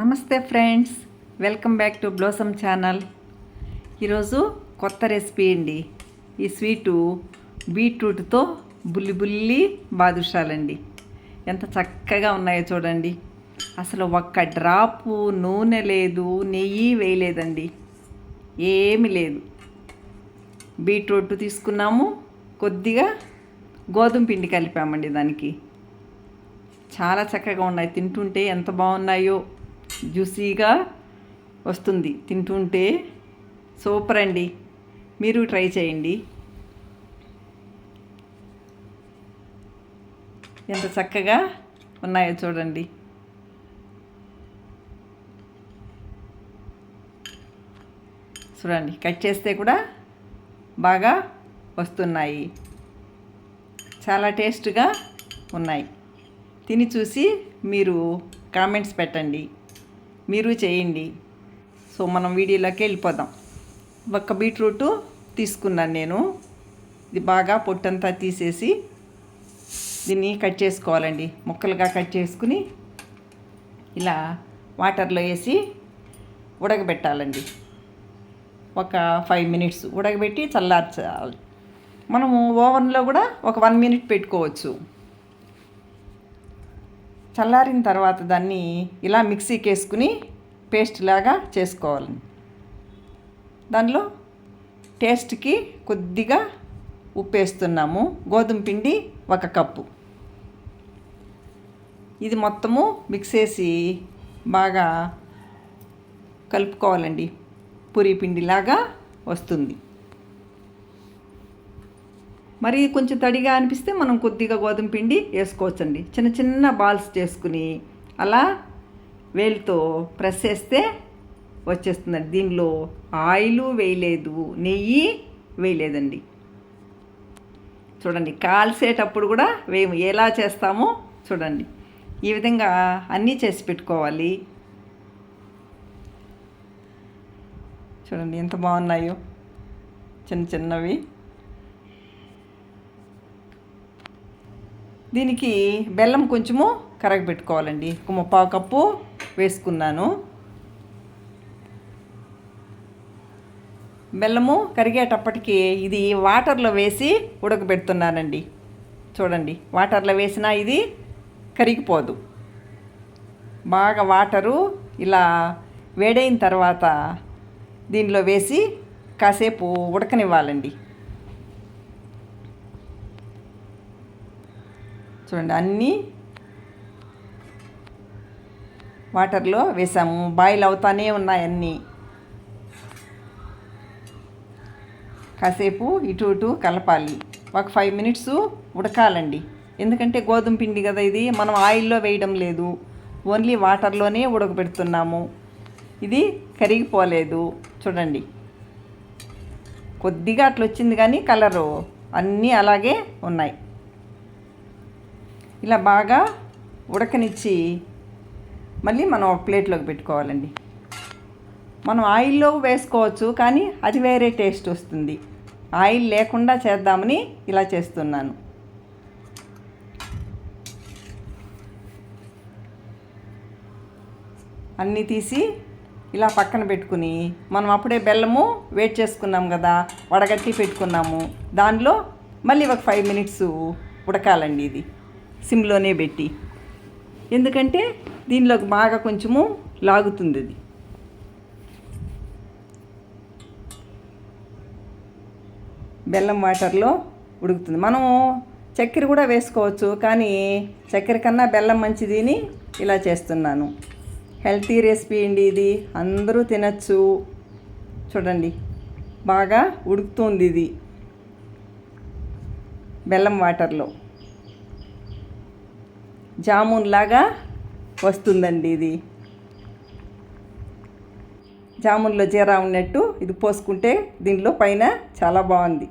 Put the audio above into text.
నమస్తే friends welcome back to blossom channel. ఈరోజు కొత్త రెసిపీ అండి. ఈ స్వీటు బీట్రూట్తో బుల్లి బుల్లి బాదుషాలండి. ఎంత చక్కగా ఉన్నాయో చూడండి. అసలు ఒక్క డ్రాపు నూనె లేదు నెయ్యి వేయలేదండి. ఏమి లేదు. బీట్రూట్ తీసుకున్నాము కొద్దిగా గోధుమ పిండి కలిపామండి దానికి. చాలా చక్కగా ఉన్నాయి. తింటుంటే ఎంత బాగున్నాయో. జ్యూసీగా వస్తుంది. తింటుంటే సూపర్ అండి. మీరు ట్రై చేయండి. ఎంత చక్కగా ఉన్నాయో చూడండి. చూడండి కట్ చేస్తే కూడా బాగా వస్తున్నాయి. చాలా టేస్ట్గా ఉన్నాయి. తిని చూసి మీరు కామెంట్స్ పెట్టండి. మీరు చేయండి. సో మనం వీడియోలోకి వెళ్ళిపోదాం. ఒక్క బీట్రూట్ తీసుకున్నాను నేను. ఇది బాగా పొట్టంతా తీసేసి దీన్ని కట్ చేసుకోవాలండి. ముక్కలుగా కట్ చేసుకుని ఇలా వాటర్లో వేసి ఉడకబెట్టాలండి. ఒక ఫైవ్ మినిట్స్ ఉడకబెట్టి చల్లార్చాలి. మనము ఓవెన్లో కూడా ఒక వన్ మినిట్ పెట్టుకోవచ్చు. చల్లారిన తర్వాత దాన్ని ఇలా మిక్సీకి వేసుకుని పేస్ట్ లాగా చేసుకోవాలి. దానిలో టేస్ట్కి కొద్దిగా ఉప్పు వేస్తున్నాము గోధుమ పిండి ఒక కప్పు. ఇది మొత్తము మిక్స్ చేసి బాగా కలుపుకోవాలండి. పూరి పిండిలాగా వస్తుంది. మరి కొంచెం తడిగా అనిపిస్తే మనం కొద్దిగా గోధుమ పిండి వేసుకోవచ్చండి. చిన్న చిన్న బాల్స్ చేసుకుని అలా వేలుతో ప్రెస్ చేస్తే వచ్చేస్తుందండి. దీనిలో ఆయిల్ వేయలేదు నెయ్యి వేయలేదండి. చూడండి కాల్చేటప్పుడు కూడా వేము ఎలా చేస్తామో చూడండి. ఈ విధంగా అన్నీ చేసి పెట్టుకోవాలి. చూడండి ఎంత బాగున్నాయో. చిన్న చిన్నవి. దీనికి బెల్లం కొంచెము కరగబెట్టుకోవాలండి. ఒక ముప్పావు కప్పు వేసుకున్నాను. బెల్లము కరిగేటప్పటికి ఇది వాటర్లో వేసి ఉడకబెడుతున్నానండి. చూడండి వాటర్లో వేసినా ఇది కరిగిపోదు. బాగా వాటరు ఇలా వేడైన తర్వాత దీనిలో వేసి కాసేపు ఉడకనివ్వాలండి. చూడండి అన్నీ వాటర్లో వేసాము. బాయిల్ అవుతానే ఉన్నాయి అన్నీ. కాసేపు ఇటు ఇటు కలపాలి. ఒక ఫైవ్ మినిట్స్ ఉడకాలండి. ఎందుకంటే గోధుమ పిండి కదా ఇది మనం ఆయిల్లో వేయడం లేదు. ఓన్లీ వాటర్లోనే ఉడకబెడుతున్నాము. ఇది కరిగిపోలేదు. చూడండి. కొద్దిగా అట్లా వచ్చింది కానీ కలరు అన్నీ అలాగే ఉన్నాయి. ఇలా బాగా ఉడకనిచ్చి మళ్ళీ మనం ఒక ప్లేట్లోకి పెట్టుకోవాలండి. మనం ఆయిల్లో వేసుకోవచ్చు కానీ అది వేరే టేస్ట్ వస్తుంది. ఆయిల్ లేకుండా చేద్దామని ఇలా చేస్తున్నాను. అన్నీ తీసి ఇలా పక్కన పెట్టుకుని మనం అప్పుడే బెల్లము వేట్ చేసుకున్నాం కదా వడగట్టి పెట్టుకున్నాము. దానిలో మళ్ళీ ఒక ఫైవ్ మినిట్స్ ఉడకాలండి ఇది. సిమ్లోనే పెట్టి. ఎందుకంటే దీనిలోకి బాగా కొంచెము లాగుతుంది అది. బెల్లం వాటర్లో ఉడుకుతుంది. మనం చక్కెర కూడా వేసుకోవచ్చు కానీ చక్కెర కన్నా బెల్లం మంచిది అని ఇలా చేస్తున్నాను. హెల్తీ రెసిపీ అండి ఇది. అందరూ తినచ్చు. చూడండి బాగా ఉడుకుతుంది ఇది. బెల్లం వాటర్లో. జామున్ లాగా వస్తుందండి ఇది. జామున్లో జీరా ఉన్నట్టు ఇది పోసుకుంటే దీనిలో పైన చాలా బాగుంది.